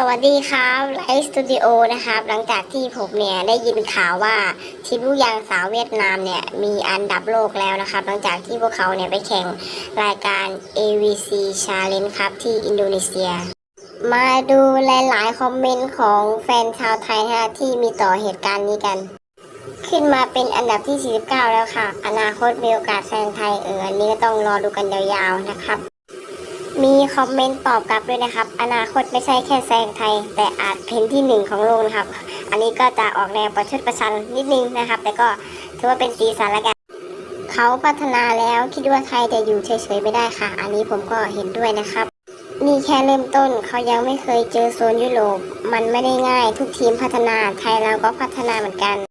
สวัสดีครับไลฟ์สตูดิโอนะครับหลังจากที่ผมเนี่ยได้ยินข่าวว่าทีมลูกยางสาวเวียดนามเนี่ยมีอันดับโลกแล้วนะครับ หลังจากที่พวกเขาเนี่ยไปแข่งรายการ AVC Challenge ครับที่อินโดนีเซีย มาดูหลาย ๆ คอมเมนต์ของแฟนชาวไทยฮะที่มีต่อเหตุการณ์นี้กัน ขึ้นมาเป็นอันดับที่ 49 แล้วค่ะ อนาคตมีโอกาสแซงไทยเอออันนี้ก็ต้องรอดูกันยาว ๆ นะครับ มีคอมเมนต์ตอบกลับด้วยนะครับ อนาคตไม่ใช่แค่แซงไทย แต่อาจเป็นที่หนึ่งของโลกนะครับ อันนี้ก็จะออกแนวประชดประชันนิดนึงนะครับ แต่ก็ถือว่าเป็นสีสันละกันเขาพัฒนาแล้วคิดว่าไทยจะอยู่เฉยๆไม่ได้ค่ะ อันนี้ผมก็เห็นด้วยนะครับนี่แค่เริ่มต้นเขายังไม่เคยเจอโซนยุโรปมันไม่ได้ง่าย ทุกทีมพัฒนาไทยเราก็พัฒนาเหมือนกัน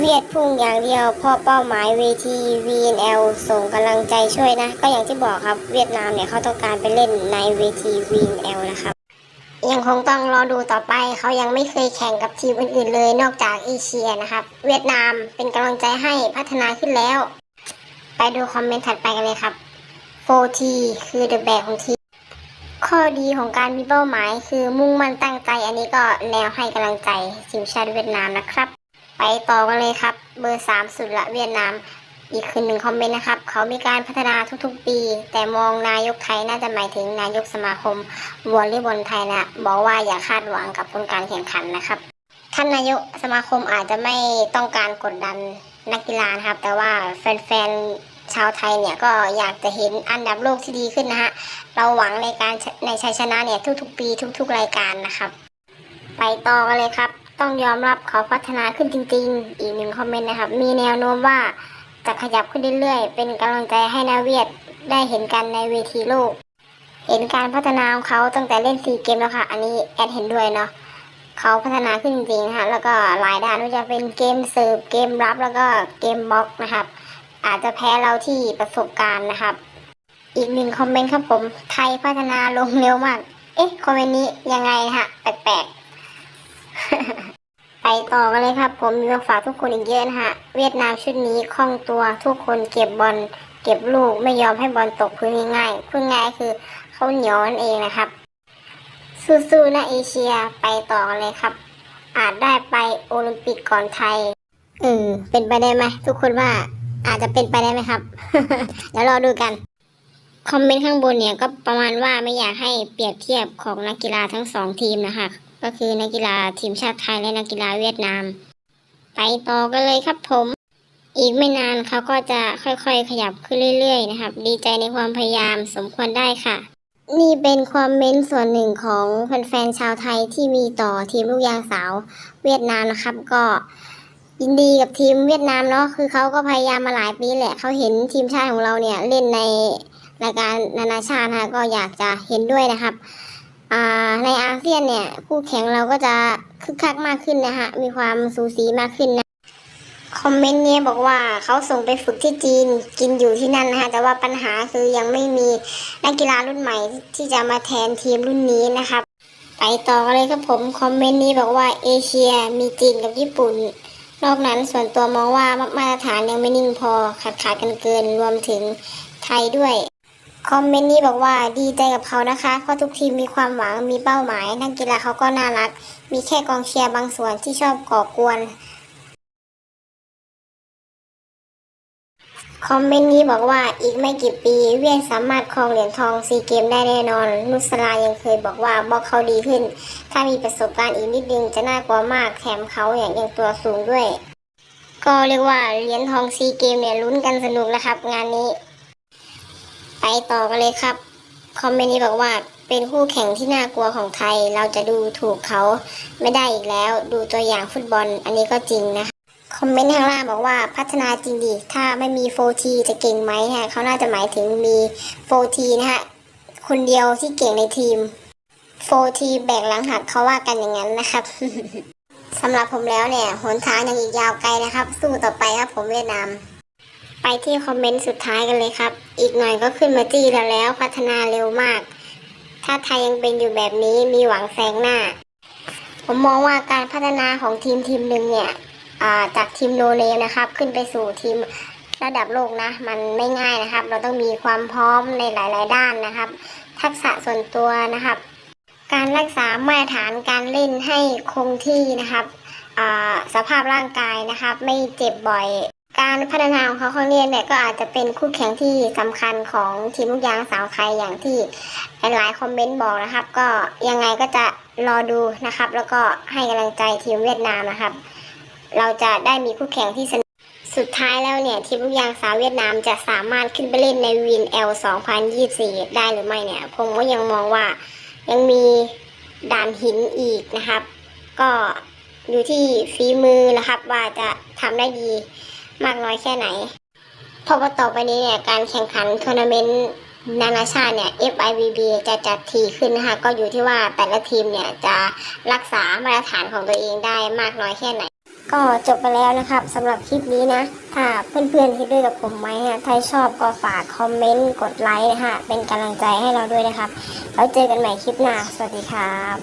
เวียดพุ่งอย่างเดียวพ่อเป้าหมายเวที VNL ส่งกำลังใจช่วยนะ ก็อย่างที่บอกครับเวียดนามเนี่ยเขาต้องการไปเล่นในเวที VNL นะครับ ยังคงต้องรอดูต่อไปเขายังไม่เคยแข่งกับทีมอื่นๆเลยนอกจากเอเชียนะครับ เวียดนามเป็นกำลังใจให้พัฒนาขึ้นแล้ว ไปดูคอมเมนต์ถัดไปกันเลยครับ 4T คือ The Back ของทีข้อดีของการมีเป้าหมายคือมุ่งมั่นตั้งใจ อันนี้ก็แนวให้กำลังใจทีมชาติเวียดนามนะครับ ไปต่อกันเลยครับ เบอร์สามสุดละเวียดนาม อีกคืนหนึ่งคอมเมนต์นะครับ เขามีการพัฒนาทุกๆปี แต่มองนายกไทยน่าจะหมายถึงนายกสมาคมวอลเลย์บอลไทยนะบอกว่าอย่าคาดหวังกับผลการแข่งขันนะครับท่านนายกสมาคมอาจจะไม่ต้องการกดดันนักกีฬานะครับ แต่ว่าแฟนๆชาวไทยเนี่ยก็อยากจะเห็นอันดับโลกที่ดีขึ้นนะฮะเราหวังในการในชัยชนะเนี่ยทุกๆ ปีทุก ๆ รายการนะครับ ไปต่อกันเลยครับ ต้องยอมรับเขาพัฒนาขึ้นจริง ๆ อีกหนึ่งคอมเมนต์นะครับ มีแนวโน้มว่าจะขยับขึ้นเรื่อยๆ เป็นกำลังใจให้นาเวียดได้เห็นกันในเวทีโลก เห็นการพัฒนาของเขาตั้งแต่เล่นซีเกมแล้วค่ะ อันนี้แอดเห็นด้วยเนาะเขาพัฒนาขึ้นจริงๆนะคะแล้วก็หลายด้านไม่ว่าจะเป็นเกมเสิร์ฟเกมรับแล้วก็เกมบล็อกนะครับ อาจจะแพ้เราที่ประสบการณ์นะครับ อีกหนึ่งคอมเมนต์ครับผมไทยพัฒนาลงเร็วมาก เอ๊ะคอมเมนต์นี้ยังไงนะฮะแปลกๆ ต่อกันเลยครับ ผมมีมาฝากทุกคนอีกเยอะนะฮะ เวียดนามชุดนี้คล่องตัวทุกคนเก็บบอลเก็บลูกไม่ยอมให้บอลตกพื้นง่ายๆพูดง่ายคือเขาเหนียวนั่นเองนะครับสู้ๆนะเอเชียไปต่อกันเลยครับ อาจได้ไปโอลิมปิกก่อนไทยเออเป็นไปได้ไหมทุกคนว่าอาจจะเป็นไปได้ไหมครับ เดี๋ยวรอดูกันคอมเมนต์ข้างบนเนี่ยก็ประมาณว่าไม่อยากให้เปรียบเทียบของนักกีฬาทั้งสองทีมนะคะ ก็คือนักกีฬาทีมชาติไทยและนักกีฬาเวียดนาม ไปต่อกันเลยครับผม อีกไม่นานเขาก็จะค่อยๆ ขยับขึ้นเรื่อย ๆ นะครับ ดีใจในความพยายามสมควรได้ค่ะ นี่เป็นความเมนส่วนหนึ่งของแฟนๆชาวไทยที่มีต่อทีมลูกยางสาว เวียดนามนะครับก็ยินดีกับทีมเวียดนามเนาะคือเขาก็พยายามมาหลายปีแหละเขาเห็นทีมชาติของเราเนี่ยเล่นในรายการนานาชาตินะก็อยากจะเห็นด้วยนะครับ ในอาเซียนเนี่ยคู่แข่งเราก็จะคึกคักมากขึ้นนะคะมีความสูสีมากขึ้นนะ คอมเมนต์เนี้ยบอกว่าเขาส่งไปฝึกที่จีนกินอยู่ที่นั่นนะคะแต่ว่าปัญหาคือยังไม่มีนักกีฬารุ่นใหม่ที่จะมาแทนทีมรุ่นนี้นะครับ ไปต่อเลยครับผมคอมเมนต์นี้บอกว่าเอเชียมีจีนกับญี่ปุ่น นอกนั้นส่วนตัวมองว่ามาตรฐานยังไม่นิ่งพอขาดขาดกันเกินรวมถึงไทยด้วย คอมเมนต์นี้บอกว่าดีใจกับเขานะคะ เพราะทุกทีมมีความหวังมีเป้าหมาย นักกีฬาเขาก็น่ารัก มีแค่กองเชียร์บางส่วนที่ชอบก่อกวน คอมเมนต์นี้บอกว่าอีกไม่กี่ปี เวียดสามารถครองเหรียญทองซีเกมได้แน่นอน นุสลายังเคยบอกว่าบอกเขาดีขึ้น ถ้ามีประสบการณ์อีกนิดนึงจะน่ากลัวมากแถมเขาอย่างยังตัวสูงด้วย ก็เรียกว่าเหรียญทองซีเกมเนี่ยลุ้นกันสนุกแล้วครับงานนี้ ต่อกันเลยครับ คอมเมนต์นี้บอกว่าเป็นคู่แข่งที่น่ากลัวของไทย เราจะดูถูกเขาไม่ได้อีกแล้ว ดูตัวอย่างฟุตบอล อันนี้ก็จริงนะคะคอมเมนต์ข้างล่างบอกว่าพัฒนาจริงดิถ้าไม่มี 4T จะเก่งไหมฮะเขาน่าจะหมายถึงมี 4T นะฮะคนเดียวที่เก่งในทีม 4T แบกหลังหักเขาว่ากันอย่างนั้นนะครับสำหรับผมแล้วเนี่ยหนทางยังอีกยาวไกลนะครับ สู้ต่อไปครับผมเวียดนาม ที่คอมเมนต์สุดท้ายกันเลยครับ อีกหน่อยก็ขึ้นมาจี้เราแล้วพัฒนาเร็วมาก ถ้าไทยยังเป็นอยู่แบบนี้มีหวังแซงหน้า ผมมองว่าการพัฒนาของทีมทีมหนึ่งเนี่ยาจากทีมโนเนมนะครับ ขึ้นไปสู่ทีมระดับโลกนะ มันไม่ง่ายนะครับ เราต้องมีความพร้อมในหลาย ๆ ด้านนะครับ ทักษะส่วนตัวนะครับ การรักษามาตรฐานการเล่นให้คงที่นะครับสภาพร่างกายนะครับ ไม่เจ็บบ่อย การพัฒนาของเขาครั้งนี้เนี่ยก็อาจจะเป็นคู่แข่งที่สำคัญของทีมลูกยางสาวไทยอย่างที่หลายๆคอมเมนต์บอกนะครับ ก็ยังไงก็จะรอดูนะครับ แล้วก็ให้กำลังใจทีมเวียดนามนะครับ เราจะได้มีคู่แข่งที่สนุกสุดท้ายแล้วเนี่ยทีมลูกยางสาวเวียดนามจะสามารถขึ้นไปเล่นในวิน L 2024 ได้หรือไม่เนี่ยผมก็ยังมองว่ายังมีด่านหินอีกนะครับ ก็อยู่ที่ฝีมือนะครับว่าจะทำได้ดี มากน้อยแค่ไหนเพราะว่าต่อไปนี้เนี่ยการแข่งขันทัวร์นาเมนต์นานาชาติเนี่ย FIVB จะจัดทีขึ้นนะคะก็อยู่ที่ว่าแต่ละทีมเนี่ยจะรักษามาตรฐานของตัวเองได้มากน้อยแค่ไหน ก็จบไปแล้วนะครับสำหรับคลิปนี้นะ ถ้าเพื่อนๆคิดด้วยกับผมไหมฮะถ้าชอบก็ฝากคอมเมนต์กดไลค์นะฮะเป็นกำลังใจให้เราด้วยนะครับ แล้วเจอกันใหม่คลิปหน้า สวัสดีครับ